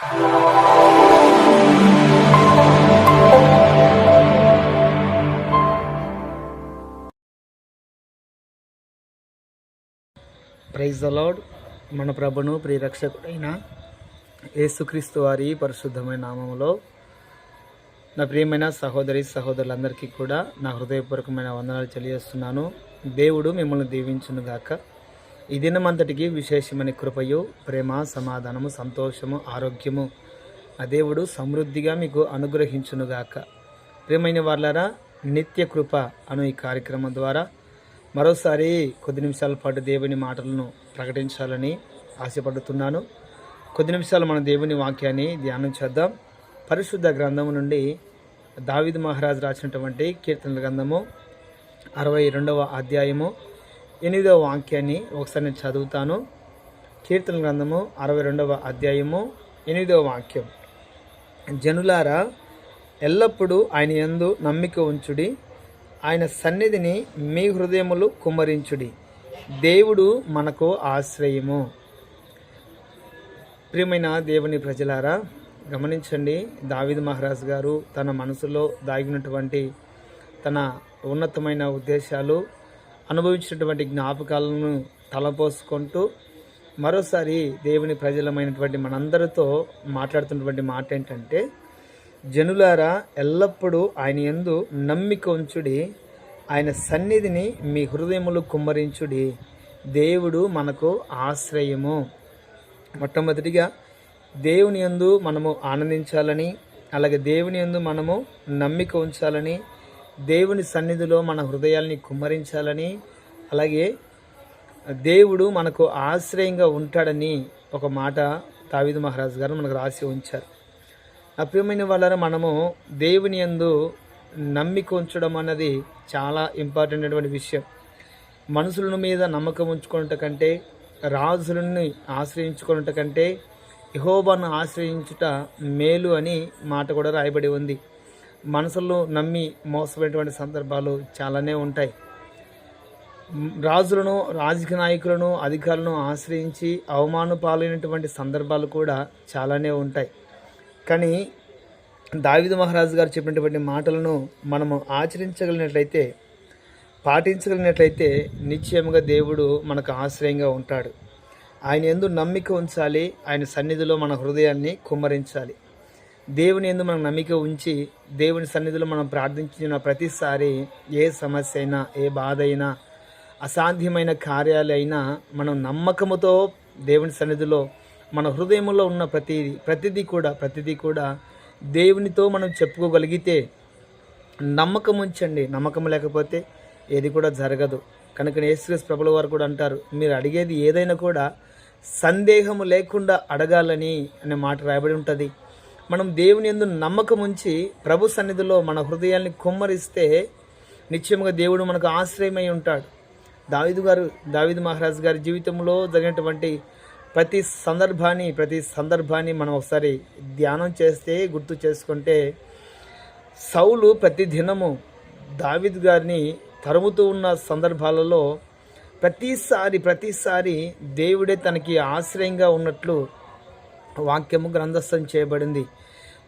Praise అలాడ్ మన ప్రభును ప్రియరక్షకుడైన యేసుక్రీస్తు వారి పరిశుద్ధమైన నామములో నా ప్రియమైన సహోదరి సహోదరులందరికీ కూడా నా హృదయపూర్వకమైన వందనాలు తెలియజేస్తున్నాను. దేవుడు మిమ్మల్ని దీవించును గాక ఈ దినమంతటికి విశేషమైన కృపయు ప్రేమ సమాధానము సంతోషము ఆరోగ్యము. ఆ దేవుడు సమృద్ధిగా మీకు అనుగ్రహించునుగాక. ప్రియమైన వాళ్ళారా నిత్య కృప అను ఈ కార్యక్రమం ద్వారా మరోసారి కొద్ది నిమిషాల పాటు దేవుని మాటలను ప్రకటించాలని ఆశపడుతున్నాను. కొద్ది నిమిషాలు మన దేవుని వాక్యాన్ని ధ్యానం చేద్దాం. పరిశుద్ధ గ్రంథము నుండి దావిద్ మహారాజ్ రాసినటువంటి కీర్తనల గ్రంథము అరవై రెండవ అధ్యాయము ఎనిమిదవ వాక్యాన్ని ఒకసారి నేను చదువుతాను. కీర్తన గ్రంథము అరవై రెండవ అధ్యాయము ఎనిమిదవ వాక్యం. జనులారా ఎల్లప్పుడూ ఆయన ఎందు నమ్మిక ఉంచుడి. ఆయన సన్నిధిని మీ హృదయములు కుమ్మరించుడి. దేవుడు మనకు ఆశ్రయము. ప్రియమైన దేవుని ప్రజలారా గమనించండి దావిద్ మహారాజ్ గారు తన మనసులో దాగినటువంటి తన ఉన్నతమైన ఉద్దేశాలు అనుభవించినటువంటి జ్ఞాపకాలను తలపోసుకుంటూ మరోసారి దేవుని ప్రజలమైనటువంటి మనందరితో మాట్లాడుతున్నటువంటి మాట ఏంటంటే జనులారా ఎల్లప్పుడూ ఆయన యందు నమ్మిక ఉంచుడి ఆయన సన్నిధిని మీ హృదయములు కుమ్మరించుడి. దేవుడు మనకు ఆశ్రయము. మొట్టమొదటిగా దేవుని యందు మనము ఆనందించాలని అలాగే దేవుని యందు మనము నమ్మిక ఉంచాలని దేవుని సన్నిధిలో మన హృదయాల్ని కుమ్మరించాలని అలాగే దేవుడు మనకు ఆశ్రయంగా ఉంటాడని ఒక మాట తావిదు మహారాజు గారు మనకు రాసి ఉంచారు. అప్రియమైన వాళ్ళని మనము దేవుని యందు నమ్మిక ఉంచడం అన్నది చాలా ఇంపార్టెంట్ అయినటువంటి విషయం. మనుషుల మీద నమ్మకం ఉంచుకున్నట కంటే రాజులని ఆశ్రయించుకున్నట కంటే యహోబాను ఆశ్రయించుట మేలు అని మాట కూడా రాయబడి ఉంది. మనసుల్లో నమ్మి మోసపోయినటువంటి సందర్భాలు చాలానే ఉంటాయి. రాజులను రాజకీయ నాయకులను అధికారులను ఆశ్రయించి అవమాన పాలైనటువంటి సందర్భాలు కూడా చాలానే ఉంటాయి. కానీ దావిద మహారాజు గారు చెప్పినటువంటి మాటలను మనము ఆచరించగలిగినట్లయితే పాటించగలిగినట్లయితే నిశ్చయముగా దేవుడు మనకు ఆశ్రయంగా ఉంటాడు. ఆయన ఎందు నమ్మిక ఉంచాలి ఆయన సన్నిధిలో మన హృదయాన్ని కుమ్మరించాలి. దేవుని ఎందు మనం నమ్మిక ఉంచి దేవుని సన్నిధిలో మనం ప్రార్థించిన ప్రతిసారి ఏ సమస్య అయినా ఏ బాధ అయినా అసాధ్యమైన కార్యాలైనా మనం నమ్మకముతో దేవుని సన్నిధిలో మన హృదయంలో ఉన్న ప్రతిదీ ప్రతిదీ కూడా ప్రతిదీ కూడా దేవునితో మనం చెప్పుకోగలిగితే నమ్మకం ఉంచండి నమ్మకం లేకపోతే ఏది కూడా జరగదు. కనుక యేసుక్రీస్తు ప్రభుల వారు కూడా అంటారు మీరు అడిగేది ఏదైనా కూడా సందేహము లేకుండా అడగాలని అనే మాట రాయబడి ఉంటుంది. మనం దేవుని ఎందు నమ్మకం ఉంచి ప్రభు సన్నిధిలో మన హృదయాన్ని కుమ్మరిస్తే నిశ్చయముగా దేవుడు మనకు ఆశ్రయమై ఉంటాడు. దావిదు గారు దావిదు మహారాజ్ గారి జీవితంలో జరిగినటువంటి ప్రతి సందర్భాన్ని ప్రతి సందర్భాన్ని మనం ఒకసారి ధ్యానం చేస్తే గుర్తు చేసుకుంటే సౌలు ప్రతి దినము దావిద్ గారిని తరుముతూ ఉన్న సందర్భాలలో ప్రతిసారి ప్రతిసారి దేవుడే తనకి ఆశ్రయంగా ఉన్నట్లు వాక్యము గ్రంథస్థం చేయబడింది.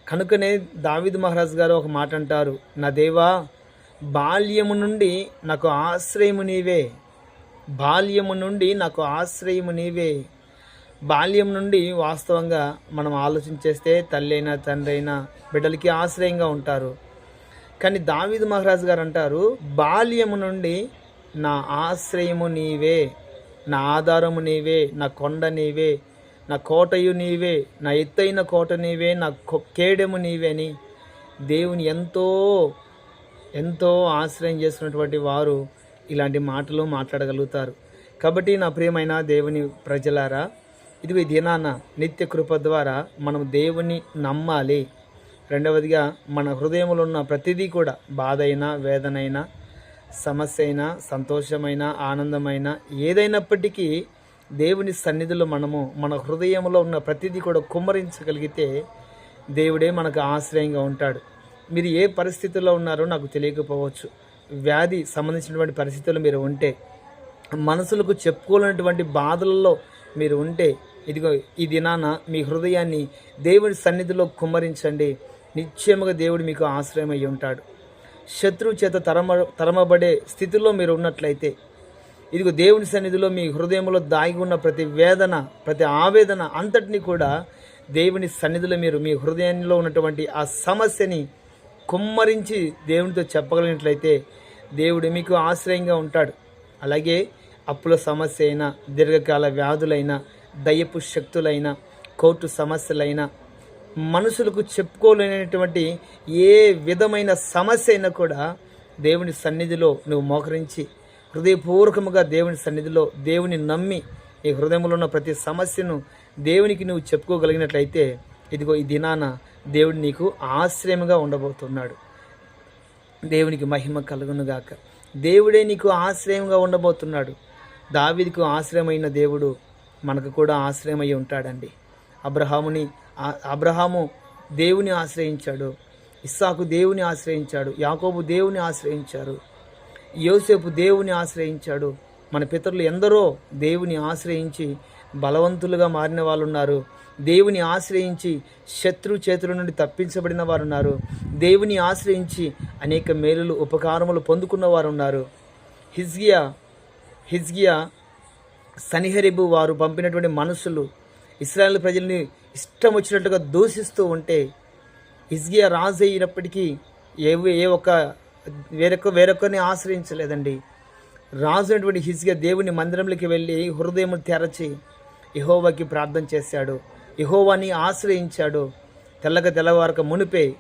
కనుకనే దావిద్ మహారాజ్ గారు ఒక మాట అంటారు. నా దేవా బాల్యము నుండి నాకు ఆశ్రయము నీవే. బాల్యము నుండి నాకు ఆశ్రయము నీవే. బాల్యం నుండి వాస్తవంగా మనం ఆలోచించేస్తే తల్లి అయినా తండ్రి అయినా బిడ్డలకి ఆశ్రయంగా ఉంటారు. కానీ దావిద్ మహారాజ్ గారు అంటారు బాల్యము నుండి నా ఆశ్రయము నీవే. నా ఆధారము నీవే నా కొండ నీవే. నా కోటయు నీవే నా ఎత్తైన కోట నీవే నా కొ- కేడెము నీవేని దేవుని ఎంతో ఎంతో ఆశ్రయం చేస్తున్నటువంటి వారు ఇలాంటి మాటలు మాట్లాడగలుగుతారు. కాబట్టి నా ప్రియమైన దేవుని ప్రజలారా ఇది ఈ దినాన నిత్య కృప ద్వారా మనం దేవుని నమ్మాలి. రెండవదిగా మన హృదయంలో ఉన్న ప్రతిదీ కూడా బాధ అయినా వేదనైనా సమస్య అయినా సంతోషమైన ఆనందమైన ఏదైనప్పటికీ దేవుని సన్నిధిలో మనము మన హృదయంలో ఉన్న ప్రతిదీ కూడా కుమ్మరించగలిగితే దేవుడే మనకు ఆశ్రయంగా ఉంటాడు. మీరు ఏ పరిస్థితుల్లో ఉన్నారో నాకు తెలియకపోవచ్చు. వ్యాధి సంబంధించినటువంటి పరిస్థితులు మీరు ఉంటే మనసులకు చెప్పుకోలేనటువంటి బాధలలో మీరు ఉంటే ఇదిగో ఈ దినాన మీ హృదయాన్ని దేవుడి సన్నిధిలో కుమ్మరించండి. నిశ్చయముగా దేవుడు మీకు ఆశ్రయం అయి ఉంటాడు. శత్రువు చేత తరమ తరమబడే స్థితిలో మీరు ఉన్నట్లయితే ఇదిగో దేవుని సన్నిధిలో మీ హృదయంలో దాగి ఉన్న ప్రతి వేదన ప్రతి ఆవేదన అంతటిని కూడా దేవుని సన్నిధిలో మీరు మీ హృదయంలో ఉన్నటువంటి ఆ సమస్యని కుమ్మరించి దేవునితో చెప్పగలిగినట్లయితే దేవుడు మీకు ఆశ్రయంగా ఉంటాడు. అలాగే అప్పుల సమస్య అయినా దీర్ఘకాల వ్యాధులైనా దయ్యపు శక్తులైనా కోర్టు సమస్యలైనా మనుషులకు చెప్పుకోలేనటువంటి ఏ విధమైన సమస్య అయినా కూడా దేవుని సన్నిధిలో నువ్వు మోకరించి హృదయపూర్వకముగా దేవుని సన్నిధిలో దేవుని నమ్మి నీ హృదయంలో ఉన్న ప్రతి సమస్యను దేవునికి నువ్వు చెప్పుకోగలిగినట్లయితే ఇదిగో ఈ దినాన దేవుడు నీకు ఆశ్రయముగా ఉండబోతున్నాడు. దేవునికి మహిమ కలుగునుగాక. దేవుడే నీకు ఆశ్రయంగా ఉండబోతున్నాడు. దావిదికు ఆశ్రయమైన దేవుడు మనకు కూడా ఆశ్రయమై ఉంటాడండి. అబ్రహాముని అబ్రహాము దేవుని ఆశ్రయించాడు. ఇస్సాకు దేవుని ఆశ్రయించాడు. యాకోబు దేవుని ఆశ్రయించారు. యోసేపు దేవుని ఆశ్రయించాడు. మన పితరులు ఎందరో దేవుని ఆశ్రయించి బలవంతులుగా మారిన వాళ్ళు ఉన్నారు దేవుని ఆశ్రయించి శత్రు చేతుల నుండి తప్పించబడిన వారు ఉన్నారు దేవుని ఆశ్రయించి అనేక మేలులు ఉపకారములు పొందుకున్న వారు ఉన్నారు హిజ్గియా హిజ్గియా సనిహరిబు వారు పంపినటువంటి మనుషులు ఇస్రాయల్ ప్రజల్ని ఇష్టం వచ్చినట్టుగా దూషిస్తూ ఉంటే హిజ్గియా రాజు అయినప్పటికీ ఏ ఏ ఒక్క వేరొక వేరొకరిని ఆశ్రయించలేదండి. రాజు అయినటువంటి దేవుని మందిరంలోకి వెళ్ళి హృదయం తెరచి ఇహోవాకి ప్రార్థన చేశాడు. ఇహోవాని ఆశ్రయించాడు. తెల్లగ తెల్లవారక మునిపే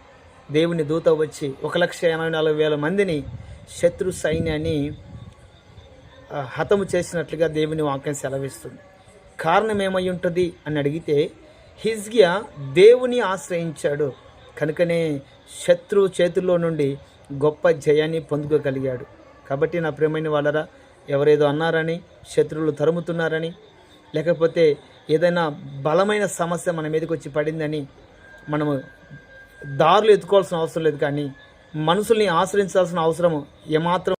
దేవుని దూత వచ్చి ఒక లక్ష ఎనభై నాలుగు వేల మందిని శత్రు సైన్యాన్ని హతము చేసినట్లుగా దేవుని వాక్యం సెలవిస్తుంది. కారణం ఏమై ఉంటుంది అని అడిగితే హిజ్గియా దేవుని ఆశ్రయించాడు. కనుకనే శత్రువు చేతుల్లో నుండి గొప్ప జయాన్ని పొందుకోగలిగాడు. కాబట్టి నా ప్రేమైన వాళ్ళరా ఎవరేదో అన్నారని శత్రువులు తరుముతున్నారని లేకపోతే ఏదైనా బలమైన సమస్య మన మీదకి వచ్చి పడిందని మనము దారులు ఎత్తుకోవాల్సిన అవసరం లేదు కానీ మనుషుల్ని ఆశ్రయించాల్సిన అవసరం ఏమాత్రం